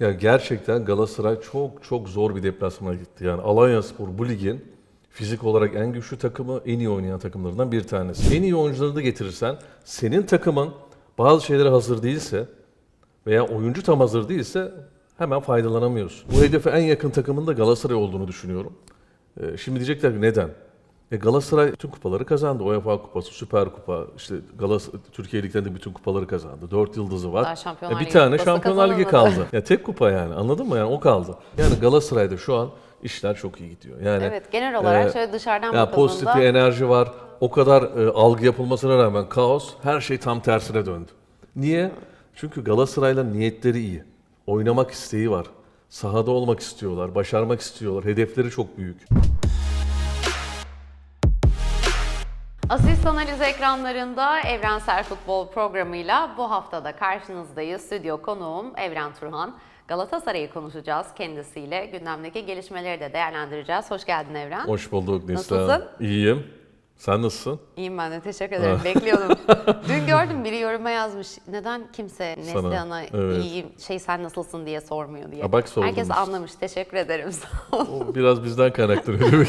Ya gerçekten Galatasaray çok çok zor bir deplasmana gitti. Yani Alanyaspor bu ligin fizik olarak en güçlü takımı, en iyi oynayan takımlarından bir tanesi. En iyi oyuncularını da getirirsen, senin takımın bazı şeylere hazır değilse veya oyuncu tam hazır değilse hemen faydalanamıyorsun. Bu hedefe en yakın takımın da Galatasaray olduğunu düşünüyorum. Ee, Şimdi diyecekler ki neden? E Galatasaray bütün kupaları kazandı. UEFA Kupası, Süper Kupa, işte Galatasaray Türkiye Lig'lerinde bütün kupaları kazandı. Dört yıldızı var. Daha E bir tane Şampiyonlar Ligi kaldı. Ya tek kupa yani anladın mı? Yani o kaldı. Yani Galatasaray'da şu an işler çok iyi gidiyor. Yani Evet genel olarak e, şöyle dışarıdan ya pozitif bir bakıldığında enerji var. O kadar e, algı yapılmasına rağmen kaos, her şey tam tersine döndü. Niye? Çünkü Galatasaray'la niyetleri iyi. Oynamak isteği var. Sahada olmak istiyorlar, başarmak istiyorlar. Hedefleri çok büyük. Asist Analiz ekranlarında Evrensel Futbol programıyla bu haftada karşınızdayız. Stüdyo konuğum Evren Turhan. Galatasaray'ı konuşacağız kendisiyle. Gündemdeki gelişmeleri de değerlendireceğiz. Hoş geldin Evren. Hoş bulduk Neslihan. Nasılsın? İyiyim. Sen nasılsın? İyiyim ben de teşekkür ederim. Bekliyordum. Dün gördüm biri yoruma yazmış. Neden kimse Neslihan'a evet. iyiyim, şey sen nasılsın diye sormuyor diye. Ha, bak sordum Herkes anlamış. Teşekkür ederim. Sağ ol. O biraz bizden kaynaklanıyor demek.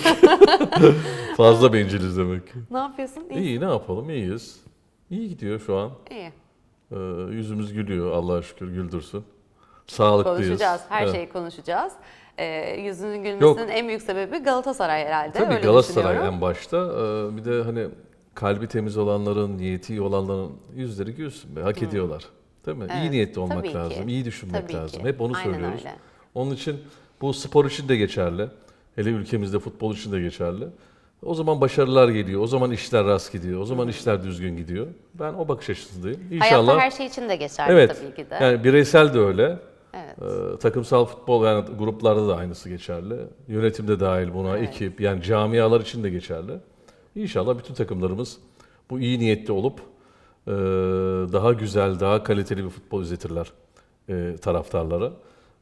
Fazla benciliz demek. ne yapıyorsun? İyi. İyi ne yapalım iyiyiz. İyi gidiyor şu an. İyi. Ee, yüzümüz gülüyor Allah'a şükür güldürsün. Sağlıklıyız. Konuşacağız. Her Evet. şeyi konuşacağız. Ee, yüzünün gülmesinin Yok. en büyük sebebi Galatasaray herhalde. Tabii Öyle Galatasaray en başta. Ee, bir de hani kalbi temiz olanların, niyeti iyi olanların yüzleri gülsün be. Hak ediyorlar. Değil mi? iyi Evet, niyetli olmak tabii ki. lazım. iyi düşünmek Tabii lazım. ki. Hep onu Aynen söylüyoruz. öyle. Onun için bu spor için de geçerli. Hele ülkemizde futbol için de geçerli. O zaman başarılar geliyor. O zaman işler rast gidiyor. O zaman işler düzgün gidiyor. Ben o bakış açısındayım. İnşallah. Hayatta her şey için de geçerli evet. tabii ki de. Yani bireysel de öyle. Evet. Ee, takımsal futbol yani gruplarda da aynısı geçerli. Yönetimde dahil buna, Evet. ekip yani camialar için de geçerli. İnşallah bütün takımlarımız bu iyi niyetli olup e, daha güzel, daha kaliteli bir futbol izletirler e, taraftarlara.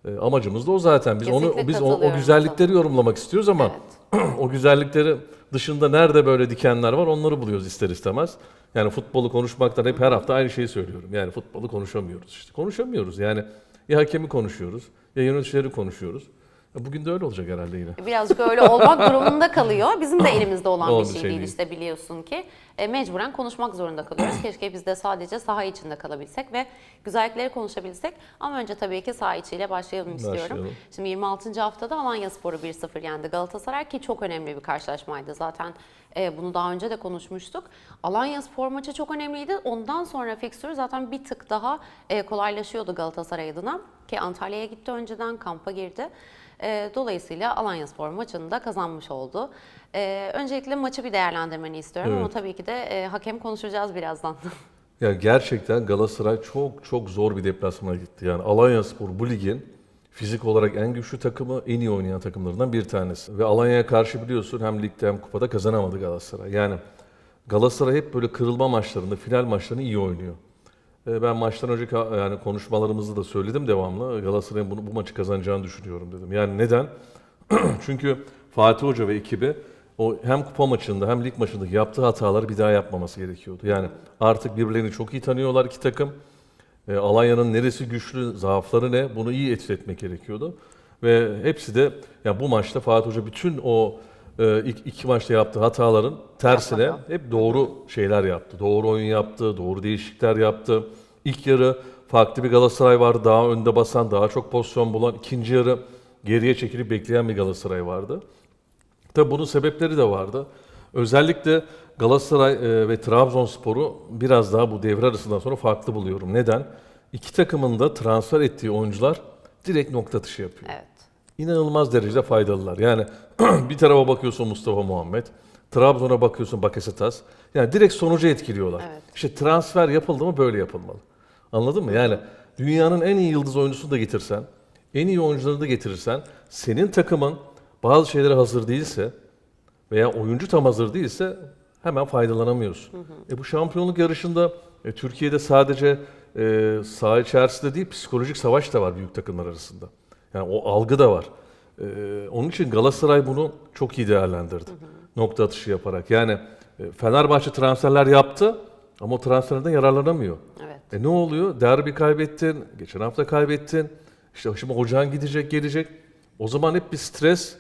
E, amacımız da o zaten. Biz onu Kesinlikle biz o, o güzellikleri yorumlamak istiyoruz ama o güzellikleri dışında nerede böyle dikenler var onları buluyoruz ister istemez. Yani futbolu konuşmaktan hep her hafta aynı şeyi söylüyorum. Yani futbolu konuşamıyoruz işte. Konuşamıyoruz yani. Ya hakemi konuşuyoruz ya yöneticileri konuşuyoruz. Ya Bugün de öyle olacak herhalde yine. Birazcık öyle olmak durumunda kalıyor. Bizim de elimizde olan bir şey, şey değil değil. işte biliyorsun ki. E, mecburen konuşmak zorunda kalıyoruz. Keşke biz de sadece saha içinde kalabilsek ve güzellikleri konuşabilsek. Ama önce tabii ki saha içiyle başlayalım istiyorum. Başlayalım. Şimdi 26. haftada Alanya Sporu 1-0 yendi Galatasaray ki çok önemli bir karşılaşmaydı. Zaten e, bunu daha önce de konuşmuştuk. Alanya Spor maçı çok önemliydi. Ondan sonra fikstürü zaten bir tık daha e, kolaylaşıyordu Galatasaray adına. Ki Antalya'ya gitti önceden, kampa girdi. E, dolayısıyla Alanya Spor maçını da kazanmış oldu. E, öncelikle maçı bir değerlendirmeni istiyorum ama Evet. tabii ki de e, hakem konuşacağız birazdan. Ya gerçekten Galatasaray çok çok zor bir deplasmana gitti. Yani Alanyaspor bu ligin fizik olarak en güçlü takımı, en iyi oynayan takımlarından bir tanesi. Ve Alanya'ya karşı biliyorsun hem ligde hem kupada kazanamadı Galatasaray. Yani Galatasaray hep böyle kırılma maçlarında, final maçlarını iyi oynuyor. E, Ben maçtan önceki yani konuşmalarımızda da söyledim devamlı. Galatasaray'ın bunu bu maçı kazanacağını düşünüyorum dedim. Yani neden? Çünkü Fatih Hoca ve ekibi o hem kupa maçında hem lig maçındaki yaptığı hataları bir daha yapmaması gerekiyordu. Yani artık birbirlerini çok iyi tanıyorlar iki takım. E, Alanya'nın neresi güçlü, zaafları ne bunu iyi etüt etmek gerekiyordu. Ve hepsi de ya bu maçta Fatih Hoca bütün o e, ilk iki maçta yaptığı hataların tersine Yapmadı. hep doğru şeyler yaptı. Doğru oyun yaptı, doğru değişiklikler yaptı. İlk yarı farklı bir Galatasaray vardı. Daha önde basan, daha çok pozisyon bulan. İkinci yarı geriye çekilip bekleyen bir Galatasaray vardı. Tabii bunun sebepleri de vardı. Özellikle Galatasaray e, ve Trabzonspor'u biraz daha bu devre arasından sonra farklı buluyorum. Neden? İki takımın da transfer ettiği oyuncular direkt nokta atışı yapıyor evet. İnanılmaz derecede faydalılar. Yani bir tarafa bakıyorsun Mustafa Muhammed, Trabzon'a bakıyorsun Bakasetas. Yani direkt sonucu etkiliyorlar. Evet. İşte transfer yapıldı mı böyle yapılmalı. Anladın mı? Yani dünyanın en iyi yıldız oyuncusunu da getirsen, en iyi oyuncularını da getirirsen, senin takımın bazı şeylere hazır değilse veya oyuncu tam hazır değilse hemen faydalanamıyorsun. E bu şampiyonluk yarışında e, Türkiye'de sadece e, saha içerisinde değil psikolojik savaş da var büyük takımlar arasında. Yani o algı da var. E, onun için Galatasaray bunu çok iyi değerlendirdi. Nokta atışı yaparak. Yani e, Fenerbahçe transferler yaptı ama o transferlerden yararlanamıyor. Evet. E ne oluyor? Derbi kaybettin, geçen hafta kaybettin. İşte şimdi hocan gidecek, gelecek. O zaman hep bir stres,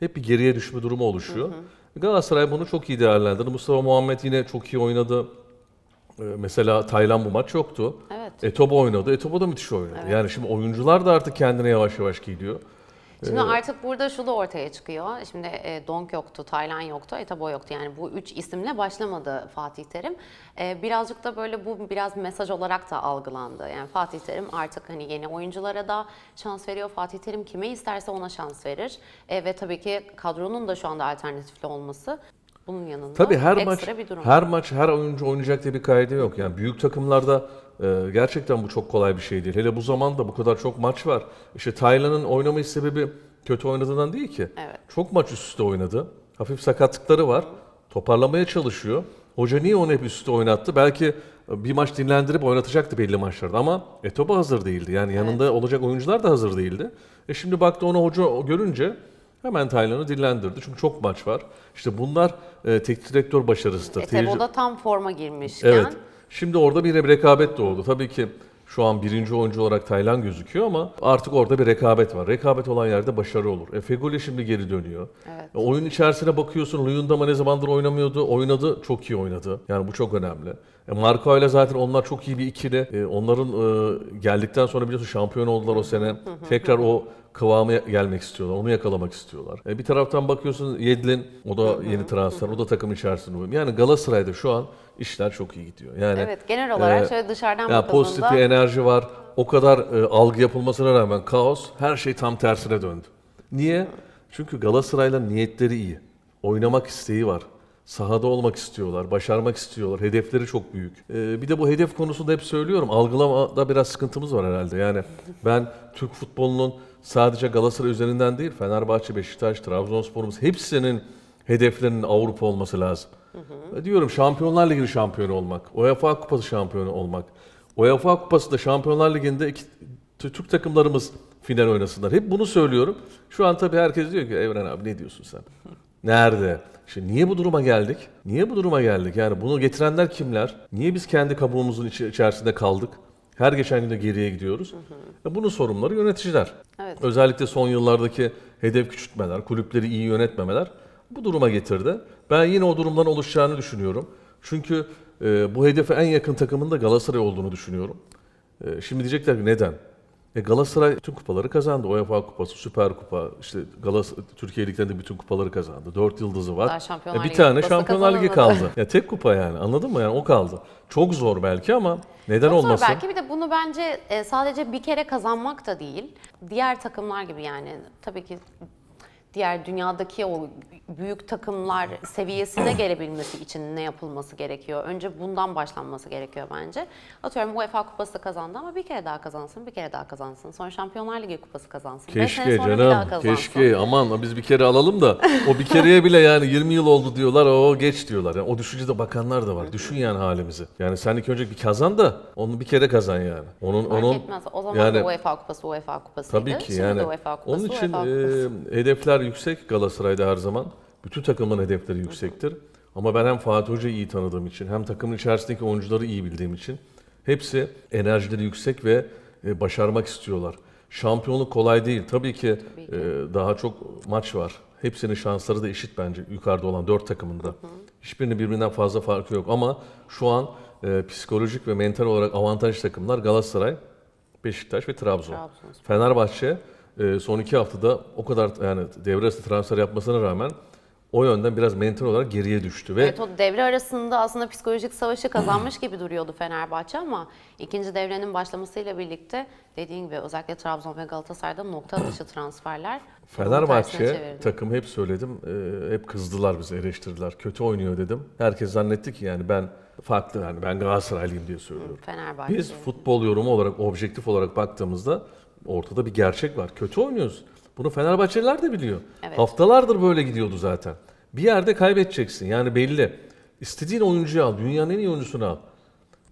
hep bir geriye düşme durumu oluşuyor. Galatasaray bunu çok iyi değerlendirdi. Mustafa Muhammed yine çok iyi oynadı. Ee, Mesela Taylan bu maç yoktu. Evet. Etobo oynadı. Etobo da müthiş oynadı. Yani şimdi oyuncular da artık kendine yavaş yavaş geliyor. Şimdi artık burada şu da ortaya çıkıyor. Şimdi e, Donk yoktu, Taylan yoktu, Etabo yoktu. Yani bu üç isimle başlamadı Fatih Terim. E, birazcık da böyle bu biraz mesaj olarak da algılandı. Yani Fatih Terim artık hani yeni oyunculara da şans veriyor. Fatih Terim kime isterse ona şans verir. E, ve tabii ki kadronun da şu anda alternatifli olması bunun yanında Tabii her maç bir durum. her maç her oyuncu oynayacak diye bir kaydı yok. Yani büyük takımlarda e, gerçekten bu çok kolay bir şey değil. Hele bu zamanda bu kadar çok maç var. İşte Taylan'ın oynamayış sebebi kötü oynadığından değil ki. Evet. Çok maç üst üste oynadı. Hafif sakatlıkları var. Toparlamaya çalışıyor. Hoca niye onu hep üst üste oynattı? Belki bir maç dinlendirip oynatacaktı belli maçlarda ama Etobo hazır değildi. Yani yanında olacak oyuncular da hazır değildi. E şimdi baktı onu hoca görünce hemen Taylan'ı dinlendirdi. Çünkü çok maç var. İşte bunlar e, teknik direktör başarısıdır. Tecrübe- Etebo da tam forma girmişken Evet. Şimdi orada bir rekabet doğdu. Tabii ki şu an birinci oyuncu olarak Taylan gözüküyor ama artık orada bir rekabet var. Rekabet olan yerde başarı olur. E, Fegoli şimdi geri dönüyor. Evet. E, oyun içerisine bakıyorsun. Luyendama ne zamandır oynamıyordu. Oynadı. Çok iyi oynadı. Yani bu çok önemli. E, Marco ile zaten onlar çok iyi bir ikili. E, onların e, geldikten sonra biliyorsun şampiyon oldular o sene. Tekrar o kıvamı gelmek istiyorlar. Onu yakalamak istiyorlar. E, bir taraftan bakıyorsun Yedlin. O da yeni transfer. O da takım içerisinde. Yani Galatasaray'da şu an işler çok iyi gidiyor. Yani evet genel olarak e, şöyle dışarıdan ya pozitif bir bakıldığında enerji var. O kadar e, algı yapılmasına rağmen kaos, her şey tam tersine döndü. Niye? Çünkü Galatasaray'la niyetleri iyi. Oynamak isteği var. Sahada olmak istiyorlar, başarmak istiyorlar. Hedefleri çok büyük. E, bir de bu hedef konusunda hep söylüyorum. Algılamada biraz sıkıntımız var herhalde. Yani ben Türk futbolunun sadece Galatasaray üzerinden değil, Fenerbahçe, Beşiktaş, Trabzonspor'umuz hepsinin hedeflerinin Avrupa olması lazım. E, Diyorum Şampiyonlar Ligi şampiyonu olmak, UEFA Kupası şampiyonu olmak. UEFA Kupası'nda Şampiyonlar Ligi'nde iki, Türk takımlarımız final oynasınlar. Hep bunu söylüyorum. Şu an tabii herkes diyor ki Evren abi ne diyorsun sen? Nerede? Şimdi niye bu duruma geldik? Niye bu duruma geldik? Yani bunu getirenler kimler? Niye biz kendi kabuğumuzun içi- içerisinde kaldık? Her geçen gün de geriye gidiyoruz. Ve bunun sorumluları yöneticiler. Evet. Özellikle son yıllardaki hedef küçültmeler, kulüpleri iyi yönetmemeler bu duruma getirdi. Ben yine o durumdan oluşacağını düşünüyorum. Çünkü e, bu hedefe en yakın takımın da Galatasaray olduğunu düşünüyorum. E, şimdi diyecekler ki neden? E Galatasaray bütün kupaları kazandı. UEFA Kupası, Süper Kupa, işte Galatasaray Türkiye Lig'lerinde bütün kupaları kazandı. Dört yıldızı var. Daha E, bir tane Şampiyonlar Ligi kaldı. ya tek kupa yani. Anladın mı? Yani o kaldı. Çok zor belki ama neden Çok zor olmasın? belki bir de bunu bence e, sadece bir kere kazanmak da değil. Diğer takımlar gibi yani tabii ki diğer dünyadaki o büyük takımlar seviyesine gelebilmesi için ne yapılması gerekiyor? Önce bundan başlanması gerekiyor bence. Atıyorum UEFA kupası da kazandı ama bir kere daha kazansın, bir kere daha kazansın. Sonra Şampiyonlar Ligi kupası kazansın. Keşke canım, keşke. Aman biz bir kere alalım da o bir kereye bile yani 20 yıl oldu diyorlar, o geç diyorlar. Yani o düşüncede bakanlar da var. Düşün yani halimizi. Yani sen ilk önce bir kazan da onu bir kere kazan yani. Onun Fark onun etmez. O zaman yani- UEFA kupası UEFA kupasıydı. tabii ki Şimdi yani. UEFA kupası Onun için UEFA e, kupası. hedefler yüksek Galatasaray'da her zaman. Bütün takımın hedefleri yüksektir. Ama ben hem Fatih Hoca'yı iyi tanıdığım için hem takımın içerisindeki oyuncuları iyi bildiğim için hepsi enerjileri yüksek ve e, başarmak istiyorlar. Şampiyonluk kolay değil. Tabii ki, Tabii ki. e, daha çok maç var. Hepsinin şansları da eşit bence yukarıda olan dört takımında. Hiçbirinin birbirinden fazla farkı yok ama şu an e, psikolojik ve mental olarak avantajlı takımlar Galatasaray, Beşiktaş ve Trabzon. Trabzonspor. Fenerbahçe e, son iki haftada o kadar yani devre arası transfer yapmasına rağmen o yönden biraz mental olarak geriye düştü ve Evet o devre arasında aslında psikolojik savaşı kazanmış gibi duruyordu Fenerbahçe ama ikinci devrenin başlamasıyla birlikte dediğin gibi özellikle Trabzon ve Galatasaray'da nokta atışı transferler tersine Fenerbahçe çevirdi. takım hep söyledim e, hep kızdılar bize eleştirdiler. Kötü oynuyor dedim. Herkes zannetti ki yani ben farklı yani ben Galatasaraylıyım diye söylüyorum. Fenerbahçe. Biz futbol yorumu olarak objektif olarak baktığımızda ortada bir gerçek var. Kötü oynuyoruz. Bunu Fenerbahçeliler de biliyor. Evet. Haftalardır böyle gidiyordu zaten. Bir yerde kaybedeceksin. Yani belli. İstediğin oyuncuyu al. Dünyanın en iyi oyuncusunu al.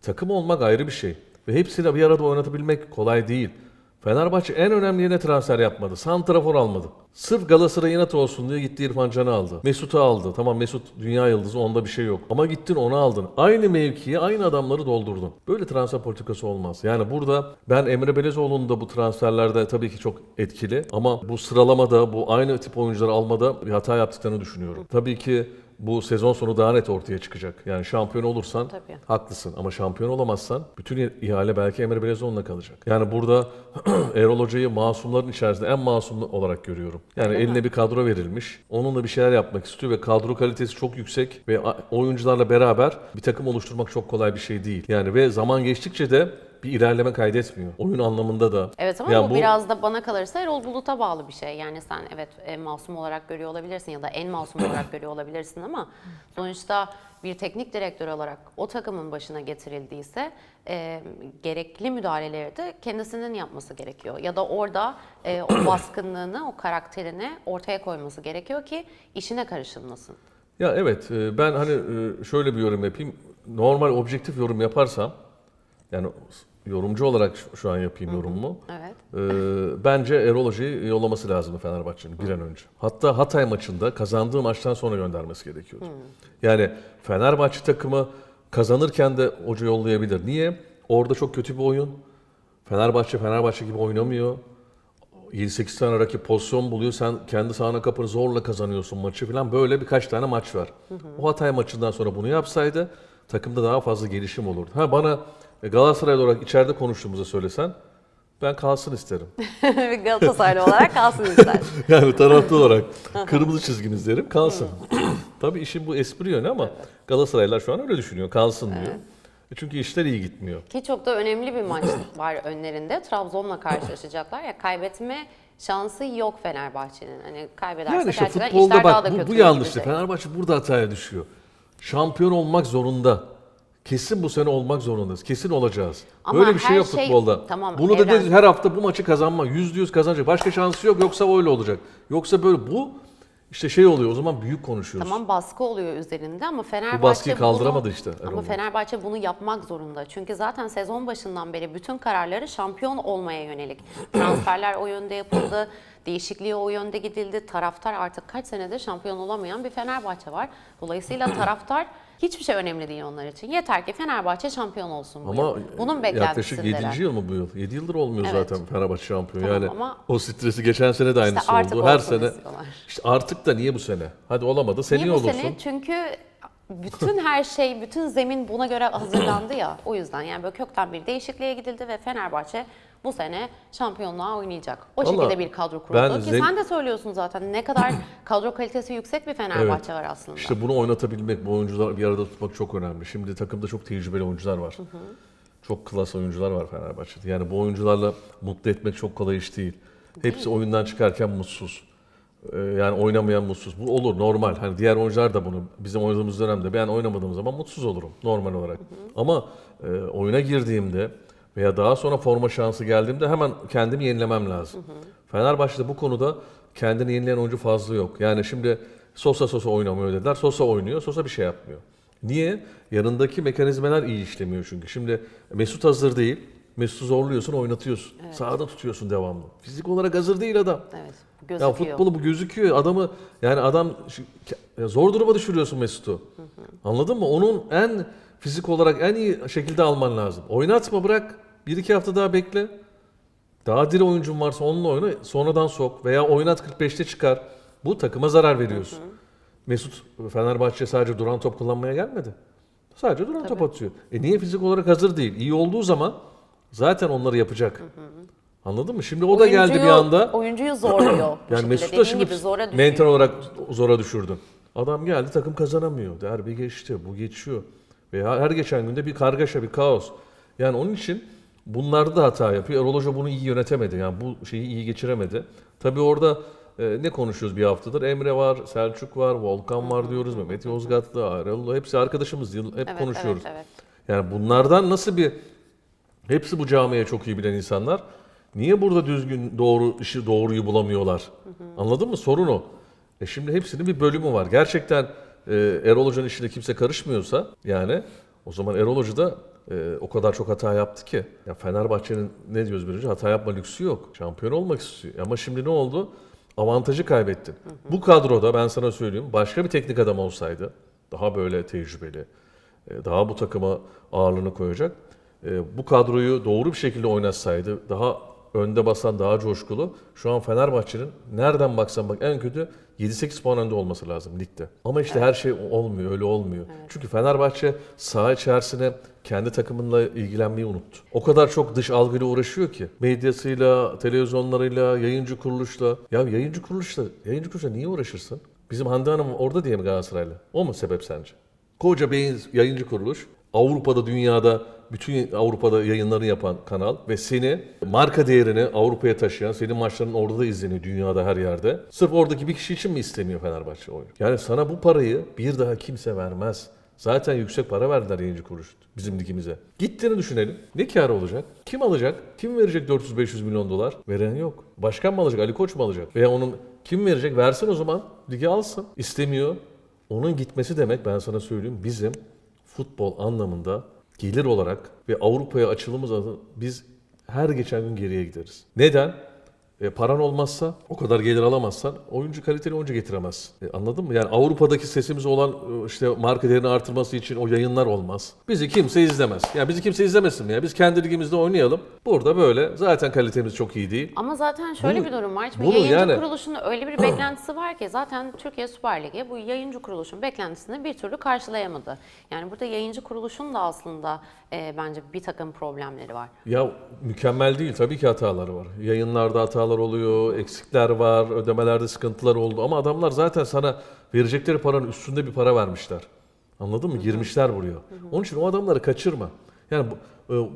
Takım olmak ayrı bir şey. Ve hepsini bir arada oynatabilmek kolay değil. Fenerbahçe en önemli yerine transfer yapmadı. Santrafor almadı. Sırf Galatasaray'a inat olsun diye gitti İrfan Can'ı aldı. Mesut'u aldı. Tamam Mesut dünya yıldızı onda bir şey yok. Ama gittin onu aldın. Aynı mevkiye aynı adamları doldurdun. Böyle transfer politikası olmaz. Yani burada ben Emre Belezoğlu'nun da bu transferlerde tabii ki çok etkili. Ama bu sıralamada bu aynı tip oyuncuları almada bir hata yaptıklarını düşünüyorum. Tabii ki bu sezon sonu daha net ortaya çıkacak. Yani şampiyon olursan Tabii. haklısın ama şampiyon olamazsan bütün ihale belki Emre Belezoğlu'na kalacak. Yani burada Erol Hoca'yı masumların içerisinde en masum olarak görüyorum. Yani eline bir kadro verilmiş. Onunla bir şeyler yapmak istiyor ve kadro kalitesi çok yüksek ve oyuncularla beraber bir takım oluşturmak çok kolay bir şey değil. Yani ve zaman geçtikçe de bir ilerleme kaydetmiyor. Oyun anlamında da. Evet ama Yani bu, biraz da bana kalırsa Erol Bulut'a bağlı bir şey. Yani sen evet en masum olarak görüyor olabilirsin ya da en masum olarak görüyor olabilirsin ama sonuçta bir teknik direktör olarak o takımın başına getirildiyse e, gerekli müdahaleleri de kendisinin yapması gerekiyor. Ya da orada e, o baskınlığını, o karakterini ortaya koyması gerekiyor ki işine karışılmasın. Ya evet e, ben hani e, şöyle bir yorum yapayım. Normal objektif yorum yaparsam yani yorumcu olarak şu- an yapayım yorumumu. Evet. Ee, bence Erol Hoca'yı yollaması lazımdı Fenerbahçe'nin bir an önce. Hatta Hatay maçında kazandığı maçtan sonra göndermesi gerekiyordu. Yani Fenerbahçe takımı kazanırken de hoca yollayabilir. Niye? Orada çok kötü bir oyun. Fenerbahçe Fenerbahçe gibi oynamıyor. 7-8 tane rakip pozisyon buluyor. Sen kendi sahana kapını zorla kazanıyorsun maçı falan. Böyle birkaç tane maç var. O Hatay maçından sonra bunu yapsaydı takımda daha fazla gelişim olurdu. Ha bana e, Galatasaray olarak içeride konuştuğumuzu söylesen ben kalsın isterim. Galatasaraylı olarak kalsın ister. Yani taraflı olarak kırmızı çizgimiz derim kalsın. Tabii işin bu espri yönü ama Galatasaraylılar şu an öyle düşünüyor. Kalsın diyor. E Çünkü işler iyi gitmiyor. Ki çok da önemli bir maç var önlerinde. Trabzon'la karşılaşacaklar ya kaybetme şansı yok Fenerbahçe'nin. Hani kaybederse Yani işte gerçekten futbolda işler daha da bak bu, kötüye bu yanlıştı. Fenerbahçe burada hataya düşüyor. Şampiyon olmak zorunda. Kesin bu sene olmak zorundayız. Kesin olacağız. Ama Böyle bir şey yok şey- futbolda. tamam, Bunu da deriz her hafta bu maçı kazanma. Yüzde yüz kazanacak. Başka şansı yok yoksa öyle olacak. Yoksa böyle bu işte şey oluyor o zaman büyük konuşuyoruz. Tamam baskı oluyor üzerinde ama Fenerbahçe baskıyı bunu- kaldıramadı işte Erol Ama. Fenerbahçe bunu yapmak zorunda. Çünkü zaten sezon başından beri bütün kararları şampiyon olmaya yönelik. Transferler o yönde yapıldı. Değişikliğe o yönde gidildi. Taraftar artık kaç senedir şampiyon olamayan bir Fenerbahçe var. Dolayısıyla taraftar hiçbir şey önemli değil onlar için. Yeter ki Fenerbahçe şampiyon olsun bu Ama yıl. Bunun yaklaşık beklentisindeler. 7. yıl mı bu yıl? 7 yıldır olmuyor Evet. zaten Fenerbahçe şampiyon. Tamam yani ama- o stresi geçen sene de aynısı artık oldu. Her sene. istiyorlar. İşte artık da niye bu sene? Hadi olamadı. Seneye Niye bu olursun. sene? Çünkü bütün her şey, bütün zemin buna göre hazırlandı ya. O yüzden yani böyle kökten bir değişikliğe gidildi ve Fenerbahçe bu sene şampiyonluğa oynayacak. O Vallahi şekilde bir kadro kuruldu. ben Ki zevk- sen de söylüyorsun zaten ne kadar kadro kalitesi yüksek bir Fenerbahçe var aslında. İşte bunu oynatabilmek, bu oyuncuları bir arada tutmak çok önemli. Şimdi takımda çok tecrübeli oyuncular var. Çok klas oyuncular var Fenerbahçe'de. Yani bu oyuncularla mutlu etmek çok kolay iş değil. Hepsi oyundan çıkarken mutsuz. Ee, Yani oynamayan mutsuz. Bu olur normal. Hani diğer oyuncular da bunu bizim oynadığımız dönemde ben oynamadığım zaman mutsuz olurum normal olarak. Ama e, oyuna girdiğimde veya daha sonra forma şansı geldiğimde hemen kendimi yenilemem lazım. Fenerbahçe'de bu konuda kendini yenileyen oyuncu fazla yok. Yani şimdi Sosa Sosa oynamıyor dediler. Sosa oynuyor. Sosa bir şey yapmıyor. Niye? Yanındaki mekanizmalar iyi işlemiyor çünkü. Şimdi Mesut hazır değil. Mesut'u zorluyorsun, oynatıyorsun. Sağda tutuyorsun devamlı. Fizik olarak hazır değil adam. Evet, Ya gözüküyor. futbolu bu gözüküyor. Adamı yani adam ya zor duruma düşürüyorsun Mesut'u. Anladın mı? Onun en fizik olarak en iyi şekilde alman lazım. Oynatma bırak. Bir iki hafta daha bekle. Daha diri oyuncun varsa onunla oyna. Sonradan sok. Veya oynat 45'te çıkar. Bu takıma zarar veriyorsun. Mesut Fenerbahçe sadece duran top kullanmaya gelmedi. Sadece duran top atıyor. E niye fizik olarak hazır değil? İyi olduğu zaman zaten onları yapacak. Anladın mı? Şimdi o da geldi bir Oyuncuyu- anda. Oyuncuyu zorluyor. Yani. Mesut da şimdi mental olarak zora düşürdün. Adam geldi takım kazanamıyor. Derbi geçti, bu geçiyor. Ve her geçen günde bir kargaşa, bir kaos. Yani onun için bunlarda da hata yapıyor. Erol Hoca bunu iyi yönetemedi. Yani bu şeyi iyi geçiremedi. Tabii orada e, ne konuşuyoruz bir haftadır? Emre var, Selçuk var, Volkan var diyoruz. Mehmet Yozgatlı, Erol hepsi arkadaşımız. Hep Evet, konuşuyoruz. Evet, evet. Yani bunlardan nasıl bir hepsi bu camiye çok iyi bilen insanlar. Niye burada düzgün doğru işi doğruyu bulamıyorlar? Anladın mı? Sorun o. E şimdi hepsinin bir bölümü var. Gerçekten e, Erol Hoca'nın işine kimse karışmıyorsa yani o zaman Erol Hoca da e, o kadar çok hata yaptı ki. Ya Fenerbahçe'nin ne diyoruz birinci hata yapma lüksü yok. Şampiyon olmak istiyor. Ama şimdi ne oldu? Avantajı kaybettin. Bu kadroda ben sana söyleyeyim başka bir teknik adam olsaydı daha böyle tecrübeli, e, daha bu takıma ağırlığını koyacak. E, Bu kadroyu doğru bir şekilde oynatsaydı daha önde basan daha coşkulu. Şu an Fenerbahçe'nin nereden baksan bak en kötü 7-8 puan önde olması lazım ligde. Ama işte her şey olmuyor, öyle olmuyor. Çünkü Fenerbahçe saha içerisine kendi takımınla ilgilenmeyi unuttu. O kadar çok dış algıyla uğraşıyor ki. Medyasıyla, televizyonlarıyla, yayıncı kuruluşla. Ya yayıncı kuruluşla, yayıncı kuruluşla niye uğraşırsın? Bizim Hande Hanım orada diye mi Galatasaraylı? O mu sebep sence? Koca beyin yayıncı kuruluş. Avrupa'da, dünyada, bütün Avrupa'da yayınlarını yapan kanal ve seni marka değerini Avrupa'ya taşıyan, senin maçların orada da izleniyor dünyada her yerde. Sırf oradaki bir kişi için mi istemiyor Fenerbahçe oyunu? Yani sana bu parayı bir daha kimse vermez. Zaten yüksek para verdiler yayıncı kuruluş bizim ligimize. Gittiğini düşünelim. Ne kârı olacak? Kim alacak? Kim verecek 400-500 milyon dolar? Veren yok. Başkan mı alacak? Ali Koç mu alacak? Veya onun kim verecek? Versin o zaman. Ligi alsın. İstemiyor. Onun gitmesi demek ben sana söyleyeyim bizim futbol anlamında gelir olarak ve Avrupa'ya açılımız adına biz her geçen gün geriye gideriz. Neden? E, paran olmazsa, o kadar gelir alamazsan oyuncu kaliteli oyuncu getiremezsin. E, anladın mı? Yani Avrupa'daki sesimiz olan e, işte marka değerini artırması için o yayınlar olmaz. Bizi kimse izlemez. Yani bizi kimse izlemesin ya? Biz kendi ligimizde oynayalım. Burada böyle. Zaten kalitemiz çok iyi değil. Ama zaten şöyle Bunu- bir durum var. Şimdi bunu yayıncı yani- kuruluşun öyle bir beklentisi var ki zaten Türkiye Süper Ligi bu yayıncı kuruluşun beklentisini bir türlü karşılayamadı. Yani burada yayıncı kuruluşun da aslında e, bence bir takım problemleri var. Ya mükemmel değil tabii ki hataları var. Yayınlarda hatalar oluyor, eksikler var, ödemelerde sıkıntılar oldu ama adamlar zaten sana verecekleri paranın üstünde bir para vermişler. Anladın mı? Girmişler buraya. Onun için o adamları kaçırma. Yani bu, e,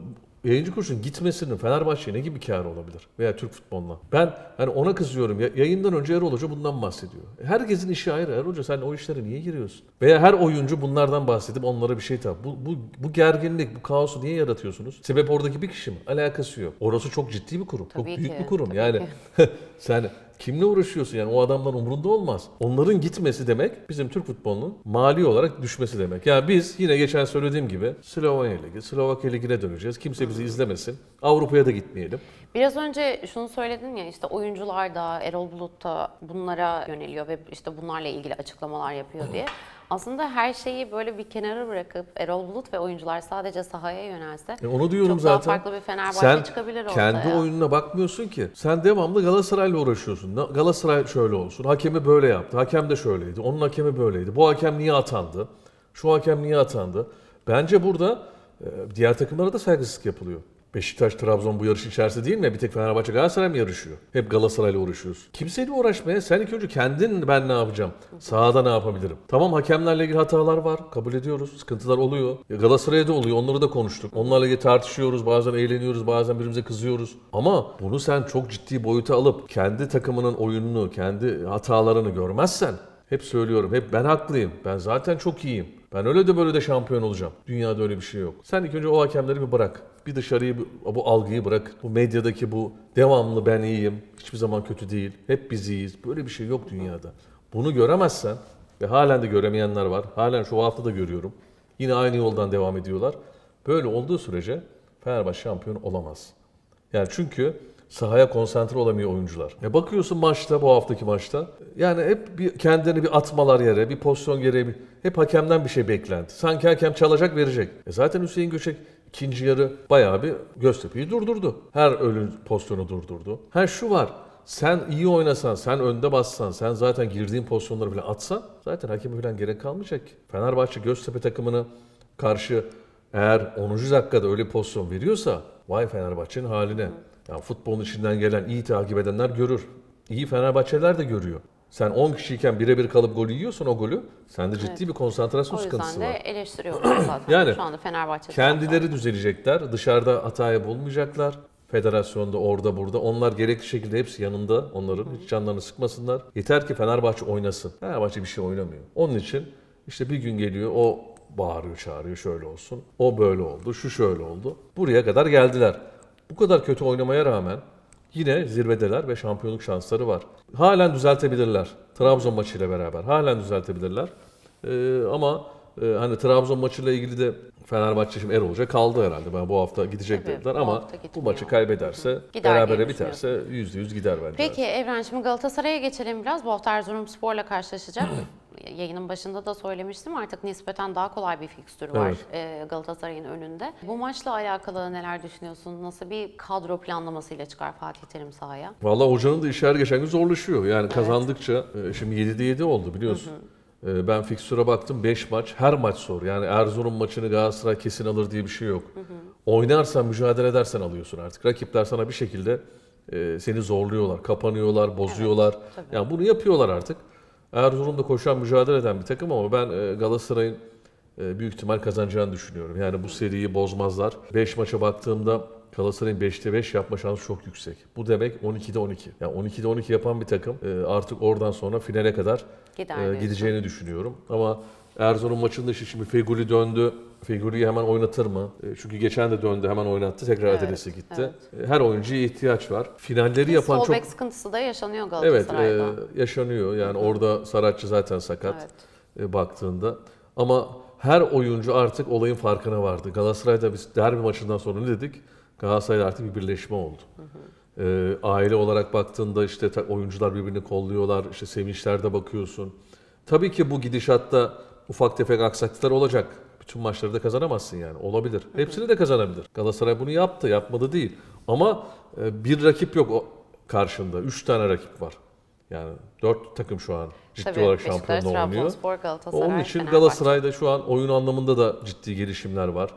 yayıncı kuruluşun gitmesinin Fenerbahçe'ye ne gibi kârı olabilir? Veya Türk futboluna. Ben hani ona kızıyorum. Ya, yayından önce Erol Hoca bundan bahsediyor. Herkesin işi ayrı. Erol Hoca sen o işlere niye giriyorsun? Veya her oyuncu bunlardan bahsedip onlara bir şey tabi. Bu, bu, bu gerginlik, bu kaosu niye yaratıyorsunuz? Sebep oradaki bir kişi mi? Alakası yok. Orası çok ciddi bir kurum. çok Tabii büyük ki, bir kurum. yani sen kimle uğraşıyorsun yani o adamların umurunda olmaz. Onların gitmesi demek bizim Türk futbolunun mali olarak düşmesi demek. Yani biz yine geçen söylediğim gibi Slovenya Ligi, Slovakya Ligi'ne döneceğiz. Kimse bizi izlemesin. Avrupa'ya da gitmeyelim. Biraz önce şunu söyledin ya işte oyuncular da Erol Bulut da bunlara yöneliyor ve işte bunlarla ilgili açıklamalar yapıyor diye. Aslında her şeyi böyle bir kenara bırakıp Erol Bulut ve oyuncular sadece sahaya yönelse E onu diyorum çok zaten. daha farklı bir Fenerbahçe Sen çıkabilir kendi ortaya. oyununa bakmıyorsun ki. Sen devamlı Galatasaray'la uğraşıyorsun. Galatasaray şöyle olsun. Hakemi böyle yaptı. Hakem de şöyleydi. Onun hakemi böyleydi. Bu hakem niye atandı? Şu hakem niye atandı? Bence burada e, diğer takımlara da saygısızlık yapılıyor. Beşiktaş, Trabzon bu yarışın içerisinde değil mi? Bir tek Fenerbahçe, Galatasaray mı yarışıyor? Hep Galatasaray'la uğraşıyoruz. Kimseyle uğraşmaya. Sen ilk önce kendin ben ne yapacağım? Sahada ne yapabilirim? Tamam hakemlerle ilgili hatalar var. Kabul ediyoruz. Sıkıntılar oluyor. Ya Galatasaray'da oluyor. Onları da konuştuk. Onlarla ilgili tartışıyoruz. Bazen eğleniyoruz. Bazen birbirimize kızıyoruz. Ama bunu sen çok ciddi boyuta alıp kendi takımının oyununu, kendi hatalarını görmezsen hep söylüyorum. Hep ben haklıyım. Ben zaten çok iyiyim. Ben öyle de böyle de şampiyon olacağım. Dünyada öyle bir şey yok. Sen ilk önce o hakemleri bir bırak. Bir dışarıyı, bu- algıyı bırak. Bu medyadaki bu devamlı ben iyiyim, hiçbir zaman kötü değil, hep biz iyiyiz. Böyle bir şey yok dünyada. Bunu göremezsen ve halen de göremeyenler var. Halen şu hafta da görüyorum. Yine aynı yoldan devam ediyorlar. Böyle olduğu sürece Fenerbahçe şampiyon olamaz. Yani çünkü sahaya konsantre olamıyor oyuncular. E bakıyorsun maçta, bu haftaki maçta. Yani hep bir kendilerini bir atmalar yere, bir pozisyon gereği, bir- hep hakemden bir şey beklendi. Sanki hakem çalacak, verecek. E zaten Hüseyin Göçek ikinci yarı bayağı bir Göztepe'yi durdurdu. Her ölü pozisyonu durdurdu. Ha şu var. Sen iyi oynasan, sen önde bassan, sen zaten girdiğin pozisyonları bile atsan zaten hakeme falan gerek kalmayacak. Fenerbahçe Göztepe takımını karşı eğer 10. dakikada öyle pozisyon veriyorsa vay Fenerbahçe'nin haline. Yani futbolun içinden gelen iyi takip edenler görür. İyi Fenerbahçeliler de görüyor. Sen 10 kişiyken birebir kalıp golü yiyorsan o golü sende ciddi Evet. bir konsantrasyon O yüzden sıkıntısı de var. zaten Yani şu anda Fenerbahçe Kendileri düzelecekler. Dışarıda hataya bulmayacaklar. Federasyonda orada burada. Onlar gerekli şekilde hepsi yanında onların. Hiç canlarını sıkmasınlar. Yeter ki Fenerbahçe oynasın. Fenerbahçe bir şey oynamıyor. Onun için işte bir gün geliyor o bağırıyor çağırıyor şöyle olsun. O böyle oldu. Şu şöyle oldu. Buraya kadar geldiler. Bu kadar kötü oynamaya rağmen yine zirvedeler ve şampiyonluk şansları var. Halen düzeltebilirler. Trabzon maçıyla beraber halen düzeltebilirler. Ee, ama e, hani Trabzon maçıyla ilgili de Fenerbahçe şimdi Erol Hoca kaldı herhalde. Ben bu hafta gidecek Tabii, dediler bu ama bu maçı kaybederse, Gider berabere biterse %100 gider bence. Peki Evren şimdi Galatasaray'a geçelim biraz. Bu hafta Erzurumspor'la karşılaşacak. Yayının başında da söylemiştim artık nispeten daha kolay bir fikstürü var Evet. e, Galatasaray'ın önünde. Bu maçla alakalı neler düşünüyorsun? Nasıl bir kadro planlamasıyla çıkar Fatih Terim sahaya? Vallahi hocanın da işi her geçen gün zorlaşıyor. Yani kazandıkça, e, şimdi 7'de 7 oldu biliyorsun. E, Ben fikstüre baktım 5 maç, her maç zor. Yani Erzurum maçını Galatasaray kesin alır diye bir şey yok. Oynarsan, mücadele edersen alıyorsun artık. Rakipler sana bir şekilde seni zorluyorlar, kapanıyorlar, bozuyorlar. tabii. yani bunu yapıyorlar artık. Erzurum'da koşan, mücadele eden bir takım ama ben e, Galatasaray'ın e, büyük ihtimal kazanacağını düşünüyorum. Yani bu seriyi bozmazlar. 5 maça baktığımda Galatasaray'ın 5'te 5 yapma şansı çok yüksek. Bu demek 12'de 12. Yani 12'de 12 yapan bir takım e, artık oradan sonra finale kadar Gider gideceğini düşünüyorum. Ama Erzurum maçında işte şimdi Feguli döndü. Fegüli'yi hemen oynatır mı? E, Çünkü geçen de döndü hemen oynattı. Tekrar Evet, acelesi gitti. E, Her oyuncuya ihtiyaç var. Finalleri yapan Sol çok sıkıntısı da yaşanıyor Evet, Galatasaray'da. e, yaşanıyor. Yani orada Saratçı zaten sakat Evet. e, baktığında. Ama her oyuncu artık olayın farkına vardı. Galatasaray'da biz derbi maçından sonra ne dedik? Galatasaray'da artık bir birleşme oldu. E, aile olarak baktığında işte oyuncular birbirini kolluyorlar. İşte sevinçlerde bakıyorsun. Tabii ki bu gidişatta ufak tefek aksaklıklar olacak. Bütün maçları da kazanamazsın yani. Olabilir. Hepsini de kazanabilir. Galatasaray bunu yaptı, yapmadı değil. Ama e, bir rakip yok o karşında. Üç tane rakip var. Yani dört takım şu an ciddi Tabii, olarak Beşiktaş, şampiyonluğa oynuyor. Onun için. Galatasaray'da şu an oyun anlamında da ciddi gelişimler var.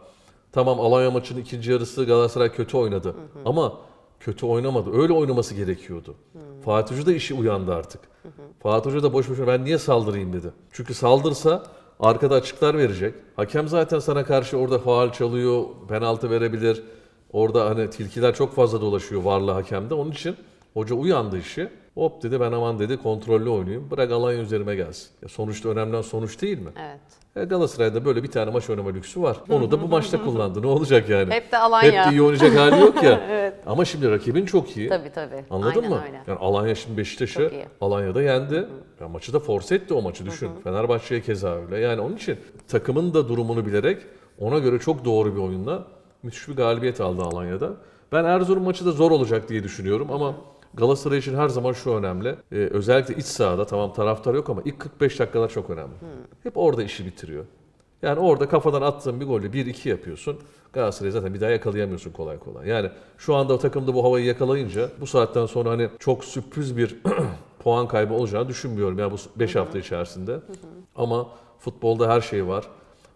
Tamam Alanya maçının ikinci yarısı Galatasaray kötü oynadı. Ama kötü oynamadı. Öyle oynaması gerekiyordu. Fatih Hoca da işi uyandı artık. Fatih Hoca da boş boşuna ben niye saldırayım dedi. Çünkü saldırsa arkada açıklar verecek. Hakem zaten sana karşı orada faal çalıyor, penaltı verebilir. Orada hani tilkiler çok fazla dolaşıyor varlı hakemde. Onun için hoca uyandı işi. Hop dedi ben aman dedi kontrollü oynayayım. Bırak Alanya üzerime gelsin. Ya sonuçta önemli sonuç değil mi? Evet. E Galatasaray'da böyle bir tane maç oynama lüksü var. Onu da bu maçta kullandı. Ne olacak yani? Hep de Alanya. Hep de iyi oynayacak hali yok ya. Ama şimdi rakibin çok iyi. Tabii tabii. Anladın Aynen mı? öyle. Yani Alanya şimdi Beşiktaş'ı. Alanya'da yendi. Ya maçı da force etti o maçı düşün. Fenerbahçe'ye keza öyle. Yani onun için takımın da durumunu bilerek ona göre çok doğru bir oyunla müthiş bir galibiyet aldı Alanya'da. Ben Erzurum maçı da zor olacak diye düşünüyorum ama Galatasaray için her zaman şu önemli. Ee, özellikle iç sahada tamam taraftar yok ama ilk 45 dakikalar çok önemli. Hep orada işi bitiriyor. Yani orada kafadan attığın bir golle 1-2 yapıyorsun. Galatasaray'ı zaten bir daha yakalayamıyorsun kolay kolay. Yani şu anda o takımda bu havayı yakalayınca bu saatten sonra hani çok sürpriz bir puan kaybı olacağını düşünmüyorum. Yani bu 5 hafta içerisinde. Ama futbolda her şey var.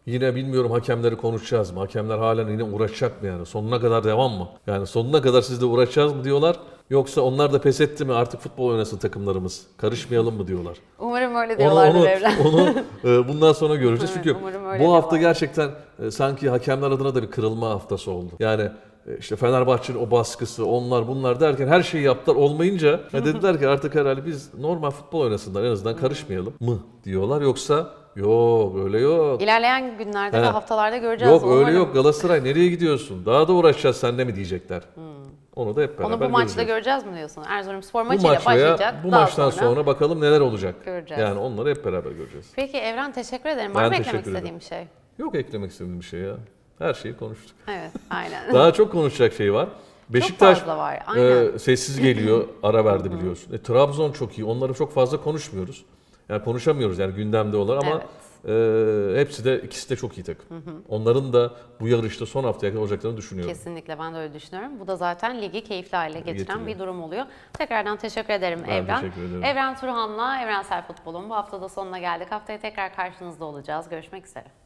Yine bilmiyorum hakemleri konuşacağız mı? Hakemler halen yine uğraşacak mı yani? Sonuna kadar devam mı? Yani sonuna kadar siz de uğraşacağız mı diyorlar? Yoksa onlar da pes etti mi artık futbol oynasın takımlarımız? Karışmayalım mı diyorlar? Umarım öyle diyorlardır onu, Evren. onu e, bundan sonra göreceğiz. Çünkü bu hafta diyorlar. gerçekten e, sanki hakemler adına da bir kırılma haftası oldu. Yani e, işte Fenerbahçe'nin o baskısı, onlar bunlar derken her şeyi yaptılar olmayınca ya dediler ki artık herhalde biz normal futbol oynasınlar en azından karışmayalım mı diyorlar. Yoksa yok öyle yok. İlerleyen günlerde He. ve haftalarda göreceğiz. Yok öyle yok Galatasaray nereye gidiyorsun? Daha da uğraşacağız seninle mi diyecekler. Onu da hep beraber Onu bu maçta göreceğiz. göreceğiz mi diyorsun? Erzurumspor Bu maçıyla maç veya başlayacak. bu Daha maçtan sonra, bakalım neler olacak. Göreceğiz. Yani onları hep beraber göreceğiz. Peki Evren teşekkür ederim. Var Ben mı eklemek teşekkür istediğin bir şey? Yok eklemek istediğim bir şey ya. Her şeyi konuştuk. Evet, aynen. Daha çok konuşacak şey var. Beşiktaş fazla var, aynen. e, sessiz geliyor, ara verdi biliyorsun. E, Trabzon çok iyi. Onları çok fazla konuşmuyoruz. Yani konuşamıyoruz yani gündemde olan ama e, hepsi de ikisi de çok iyi takım. Onların da bu yarışta son haftaya kadar olacaklarını düşünüyorum. Kesinlikle ben de öyle düşünüyorum. Bu da zaten ligi keyifli hale getiren Getiriyor. bir durum oluyor. Tekrardan teşekkür ederim Ben Evren. teşekkür ederim. Evren Turhan'la Evrensel Futbol'un bu haftada sonuna geldik. Haftaya tekrar karşınızda olacağız. Görüşmek üzere.